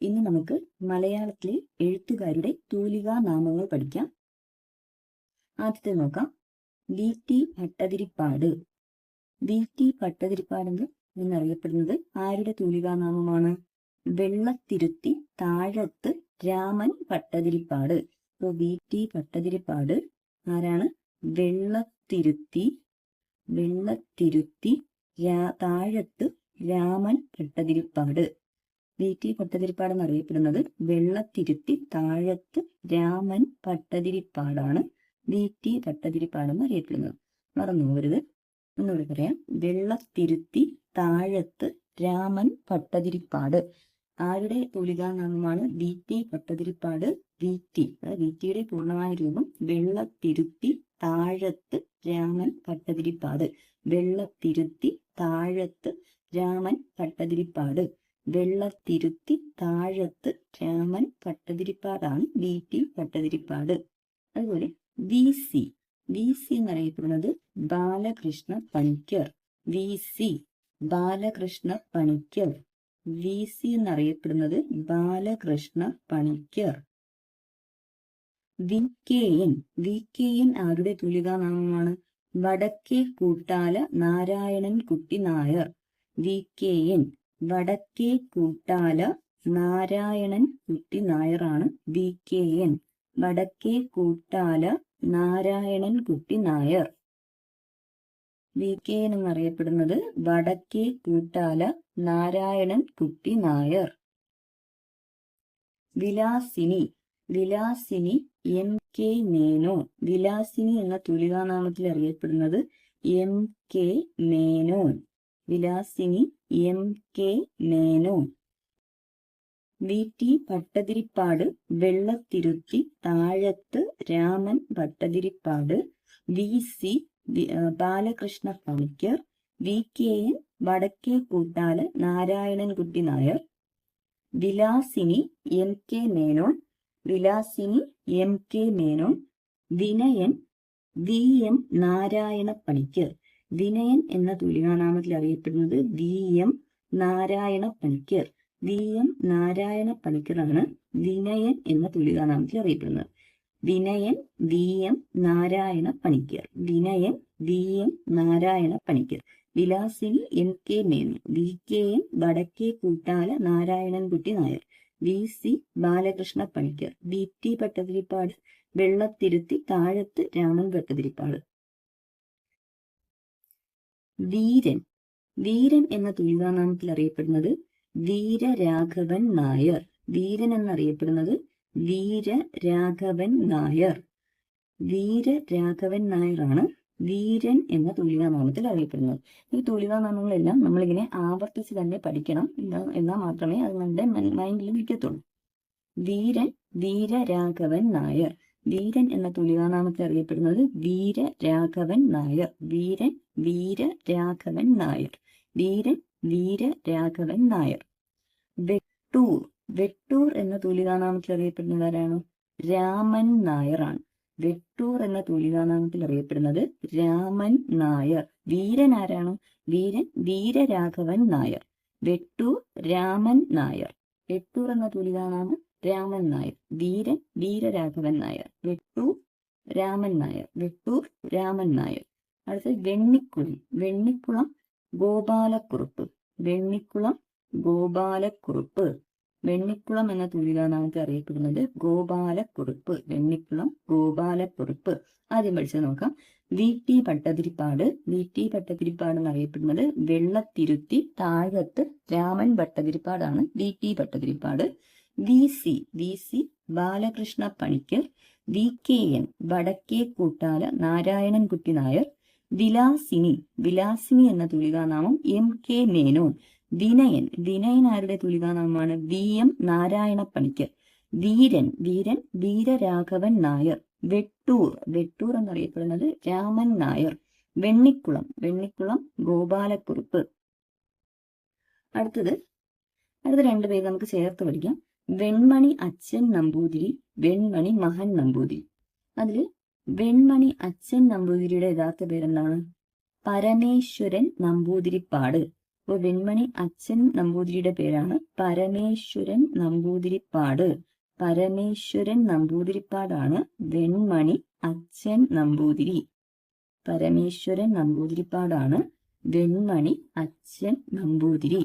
ഇന്ന് നമുക്ക് മലയാളത്തിലെ എഴുത്തുകാരുടെ തൂലികാ നാമങ്ങൾ പഠിക്കാം. ആദ്യത്തെ നോക്കാം. V T Bhattathiripad. V T ഭട്ടതിരിപ്പാടെന്ന് എന്നറിയപ്പെടുന്നത് ആരുടെ തൂലികാ നാമമാണ്? വെള്ളത്തിരുത്തി താഴത്ത് രാമൻ ഭട്ടതിരിപ്പാട്. ഇപ്പോൾ വി ടി ഭട്ടതിരിപ്പാട് ആരാണ്? വെള്ളത്തിരുത്തി വെള്ളത്തിരുത്തി താഴത്ത് രാമൻ ഭട്ടതിരിപ്പാട്. വി പട്ടതിരിപ്പാട് ഭട്ടതിരിപ്പാട് എന്നറിയപ്പെടുന്നത് വെള്ളത്തിരുത്തി താഴത്ത് രാമൻ പട്ടതിരിപ്പാടാണ്. വീട്ടി പട്ടതിരിപ്പാട് ഭട്ടതിരിപ്പാട് എന്നറിയപ്പെടുന്നത് മറന്നു പോകരുത്. ഒന്നുകൂടി പറയാം. വെള്ളത്തിരുത്തി താഴത്ത് രാമൻ പട്ടതിരിപ്പാട്. ആരുടെ തൂലികാനാമമാണ്? V T Pattathiripad V T V ടിയുടെ പൂർണമായ രൂപം വെള്ളത്തിരുത്തി താഴത്ത് രാമൻ പട്ടതിരിപ്പാട്. വെള്ളത്തിരുത്തി താഴത്ത് രാമൻ ഭട്ടതിരിപ്പാട് വെള്ളത്തിരുത്തി താഴത്ത് രാമൻ പട്ടതിരിപ്പാടാണ് വി ടി പട്ടതിരിപ്പാട് അതുപോലെ വി സി വി സി എന്നറിയപ്പെടുന്നത് Balakrishna Panicker. V C Balakrishna Panicker. V C എന്നറിയപ്പെടുന്നത് Balakrishna Panicker. V K N V K N ആരുടെ തുലികാനാമമാണ് വടക്കേ Koottala Narayanan Kutty Nair. V K N Vadakke Koottala Narayanan കുട്ടി നായറാണ് V K N. Vadakke Koottala Narayanan Kutty Nair. V K N എന്നറിയപ്പെടുന്നത് വടക്കേ Koottala Narayanan Kutty Nair. Vilasini Vilasini M K Menon Vilasini എന്ന തുലികാനാമത്തിൽ അറിയപ്പെടുന്നത് M K Menon. Vilasini M K Menon. V T Bhattathiripad Vellathiruthi Thazhathu Raman Bhattathiripad V C Balakrishna Panicker V K N Vadakke Koottal Narayanankutty Nair Vilasini M K Menon Vilasini M K Menon Vinayan V M Narayana Panicker. Vinayan എന്ന തുലികാനാമത്തിൽ അറിയപ്പെടുന്നത് V M Narayana Panicker. V M Narayana പണിക്കറാണ് Vinayan എന്ന തുലികാനാമത്തിൽ അറിയപ്പെടുന്നത്. Vinayan V M Narayana Panicker. Vinayan V M Narayana Panicker. Vilasini N K Menon V K M Vadakke Koottala Narayanankutty Nair. V C Balakrishna Panicker. V T Bhattathiripad. Vellathiruthi Thazhathu Raman Bhattathiripad. വീരൻ. വീരൻ എന്ന തുലികാനാമത്തിൽ അറിയപ്പെടുന്നത് വീരരാഘവൻ നായർ. വീരൻ എന്നറിയപ്പെടുന്നത് വീരരാഘവൻ നായർ. വീരരാഘവൻ നായറാണ് വീരൻ എന്ന തുലികാനാമത്തിൽ അറിയപ്പെടുന്നത്. ഈ തുലികാനാമങ്ങളെല്ലാം നമ്മളിങ്ങനെ ആവർത്തിച്ച് തന്നെ പഠിക്കണം. എന്നാ- എന്നാൽ മാത്രമേ അത് നമ്മുടെ മൈൻഡിൽ നിൽക്കത്തുള്ളൂ. വീരൻ വീരരാഘവൻ നായർ. വീരൻ എന്ന തുലികാനാമത്തിൽ അറിയപ്പെടുന്നത് വീര രാഘവൻ നായർ. വീരൻ രാഘവൻ നായർ. വീരൻ രാഘവൻ നായർ. വെട്ടൂർ. വെട്ടൂർ എന്ന തുലികാനാമത്തിൽ അറിയപ്പെടുന്നത് ആരാണ്? രാമൻ നായറാണ്. വെട്ടൂർ എന്ന തുലികാനാമത്തിൽ അറിയപ്പെടുന്നത് രാമൻ നായർ. വീരൻ ആരാണ്? വീരൻ വീരരാഘവൻ നായർ. വെട്ടൂർ രാമൻ നായർ. വെട്ടൂർ എന്ന തുലികാനാമം രാമൻ നായർ വീരൻ വീരരാഘവൻ നായർ വെട്ടൂർ രാമൻ നായർ വെട്ടൂർ രാമൻ നായർ. അടുത്തത് വെണ്ണിക്കുളം വെണ്ണിക്കുളം ഗോപാലക്കുറുപ്പ് വെണ്ണിക്കുളം ഗോപാലക്കുറുപ്പ്. വെണ്ണിക്കുളം എന്ന നമുക്ക് അറിയപ്പെടുന്നത്. ഗോപാലക്കുറുപ്പ് വെണ്ണിക്കുളം ഗോപാലക്കുറുപ്പ്. ആദ്യം പഠിച്ചത് നോക്കാം. V T Bhattathiripad V T Bhattathiripad എന്നറിയപ്പെടുന്നത് Vellathiruthi Thazhathu Raman ഭട്ടതിരിപ്പാടാണ്. V T Bhattathiripad. V C V C Balakrishna Panicker V K N Vadakke Koottala Narayanankutty Nair Vilasini Vilasini എന്ന തുലികാനാമം എം കെ മേനോൻ വിനയൻ വിനയൻ ആരുടെ തുലികാനാമമാണ്? വി എം നാരായണ പണിക്കർ വീരൻ വീരൻ വീരരാഘവൻ നായർ വെട്ടൂർ വെട്ടൂർ എന്നറിയപ്പെടുന്നത് രാമൻ നായർ വെണ്ണിക്കുളം വെണ്ണിക്കുളം ഗോപാലക്കുറുപ്പ്. അടുത്തത് അടുത്ത രണ്ടുപേര് നമുക്ക് ചേർത്ത് പഠിക്കാം. വെൺമണി അച്ഛൻ നമ്പൂതിരി വെൺമണി മഹൻ നമ്പൂതിരി. അതിൽ വെൺമണി അച്ഛൻ നമ്പൂതിരിയുടെ യഥാർത്ഥ പേരെന്താണ്? പരമേശ്വരൻ നമ്പൂതിരിപ്പാട്. അപ്പോൾ വെൺമണി അച്ഛൻ നമ്പൂതിരിയുടെ പേരാണ് പരമേശ്വരൻ നമ്പൂതിരിപ്പാട്. പരമേശ്വരൻ നമ്പൂതിരിപ്പാടാണ് വെൺമണി അച്ഛൻ നമ്പൂതിരി. പരമേശ്വരൻ നമ്പൂതിരിപ്പാടാണ് വെൺമണി അച്ഛൻ നമ്പൂതിരി.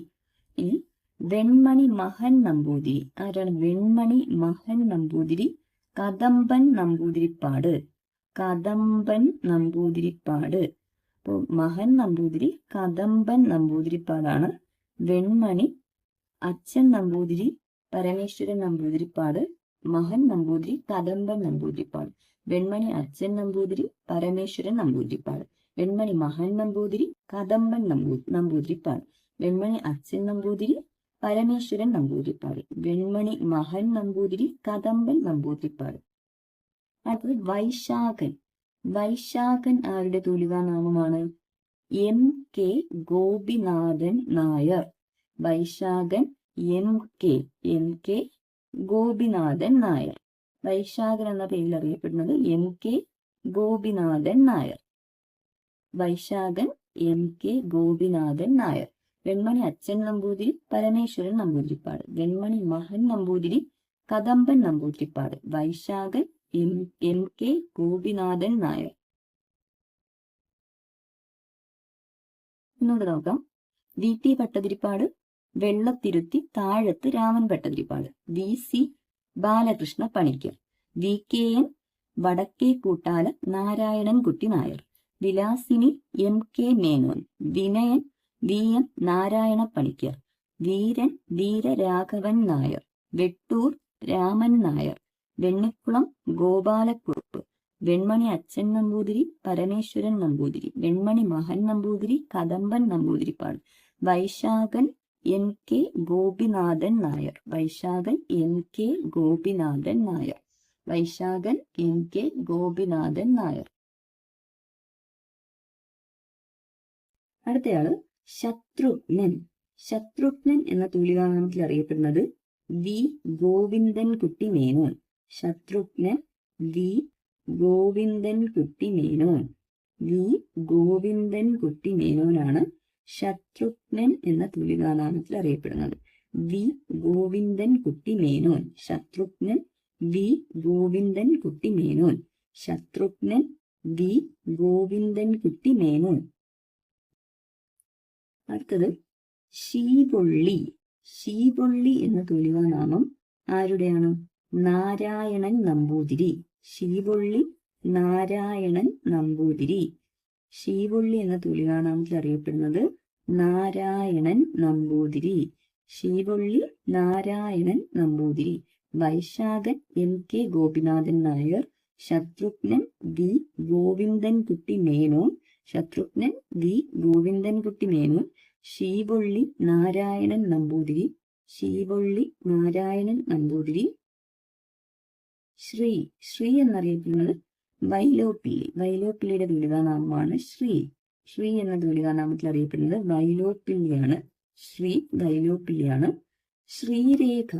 ഇനി വെൺമണി മഹൻ നമ്പൂതിരി ആരാണ് വെൺമണി മഹൻ നമ്പൂതിരി കദംബൻ നമ്പൂതിരിപ്പാട് കദംബൻ നമ്പൂതിരിപ്പാട് അപ്പോൾ മഹൻ നമ്പൂതിരി കദംബൻ നമ്പൂതിരിപ്പാടാണ് വെൺമണി അച്ഛൻ നമ്പൂതിരി പരമേശ്വരൻ നമ്പൂതിരിപ്പാട് മഹൻ നമ്പൂതിരി കദംബൻ നമ്പൂതിരിപ്പാട് വെൺമണി അച്ഛൻ നമ്പൂതിരി പരമേശ്വരൻ നമ്പൂതിരിപ്പാട് വെൺമണി മഹൻ നമ്പൂതിരി കദംബൻ നമ്പൂ നമ്പൂതിരിപ്പാട് വെൺമണി അച്ഛൻ നമ്പൂതിരി പരമേശ്വരൻ നമ്പൂതിരിപ്പാട്. വെൺമണി മഹൻ നമ്പൂതിരി കദംബൻ നമ്പൂതിരിപ്പാട്. അടുത്തത് വൈശാഖൻ. വൈശാഖൻ ആരുടെ തൂലികാനാമമാണ് M K Gopinathan Nair. Vaisakhan M K M K Gopinathan Nair. Vaisakhan എന്ന പേരിൽ അറിയപ്പെടുന്നത് M K Gopinathan Nair. Vaisakhan M K Gopinathan Nair. Venmani Achan Nambudiri Parameswaran Nambudiripad. Venmani Mahan Nambudiri Kadamban Nambudiripad. Vaisakhan M M K Gopinathan Nair. ഒന്നുകൂടെ നോക്കാം. V T Bhattathiripad Vellathiruthi Thazhathu Raman Bhattathiripad. V C Balakrishna Panicker. V K N Vadakke Koottala Narayanankutty Nair. Vilasini M K Menon. Vinayan V M Narayana Panicker Veeran Veeraraghavan Nair Vettoor Raman Nair Vennikulam Gopalakurup Venmani Achan Nambudiri Parameswaran Nambudiri Venmani Mahan Nambudiri Kadamban Nambudiripad Vaisakhan M K Gopinathan Nair Vaisakhan M K Gopinathan Nair Vaisakhan M K Gopinathan Nair. അടുത്തയാൾ Shatrughnan. Shatrughnan എന്ന തൂലികാനാമത്തിൽ അറിയപ്പെടുന്നത് V. Govindan Kutty Menon Shatrughnan V. Govindan Kutty Menon V. Govindan കുട്ടി മേനോനാണ് ശത്രുഘ്നൻ എന്ന തൂലികാനാമത്തിൽ അറിയപ്പെടുന്നത്. V. Govindan Kutty Menon Shatrughnan V. Govindan Kutty Menon Shatrughnan V. Govindan Kutty Menon അടുത്തത് ശീപൊള്ളി. ശീപൊള്ളി എന്ന തുലികാനാമം ആരുടെയാണ്? നാരായണൻ നമ്പൂതിരി. ശീപൊള്ളി നാരായണൻ നമ്പൂതിരി. ശീപൊള്ളി എന്ന തുലികാനാമത്തിൽ അറിയപ്പെടുന്നത് Narayanan Nambudiri. Sheepolli Narayanan Nambudiri. Vaisakhan M K Gopinathan Nair. Shatrughnan V Govindankutty Menon. Shatrughnan V. Govindankutty Menon Sheepolli Narayanan Nambudiri Sheepolli Narayanan Nambudiri Sree Sree എന്നറിയപ്പെടുന്നത് വൈലോപ്പിള്ളി. വൈലോപ്പിള്ളിയുടെ ദുരിതാനാമമാണ് ശ്രീ. ശ്രീ എന്ന ദുരിതാനാമത്തിൽ അറിയപ്പെടുന്നത് വൈലോപ്പിള്ളിയാണ്. ശ്രീ വൈലോപ്പിള്ളിയാണ്. ശ്രീരേഖ.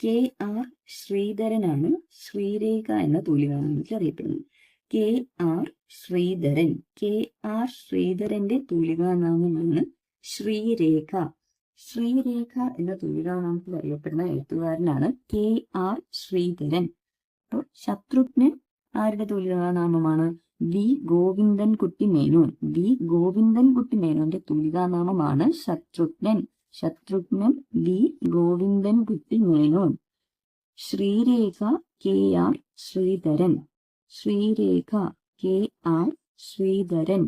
കെ. ആർ. ശ്രീധരനാണ് ശ്രീരേഖ എന്ന തൂലികാനാമത്തിൽ അറിയപ്പെടുന്നത്. K R Sreedharan. K R ശ്രീധരന്റെ തൂലികാനാമമാണ് ശ്രീരേഖ. ശ്രീരേഖ എന്ന തൂലികാനാമത്തിൽ അറിയപ്പെടുന്ന എഴുത്തുകാരനാണ് കെ ആർ ശ്രീധരൻ. അപ്പോൾ ശത്രുഘ്നൻ ആരുടെ തൂലികാനാമമാണ്? വി ഗോവിന്ദൻ കുട്ടി മേനോൻ. വി ഗോവിന്ദൻ കുട്ടി മേനോന്റെ തൂലികാനാമമാണ് Shatrughnan. Shatrughnan V Govindan Kutty Menon. Sreerekha K R Sreedharan. Sreerekha K R Sreedharan.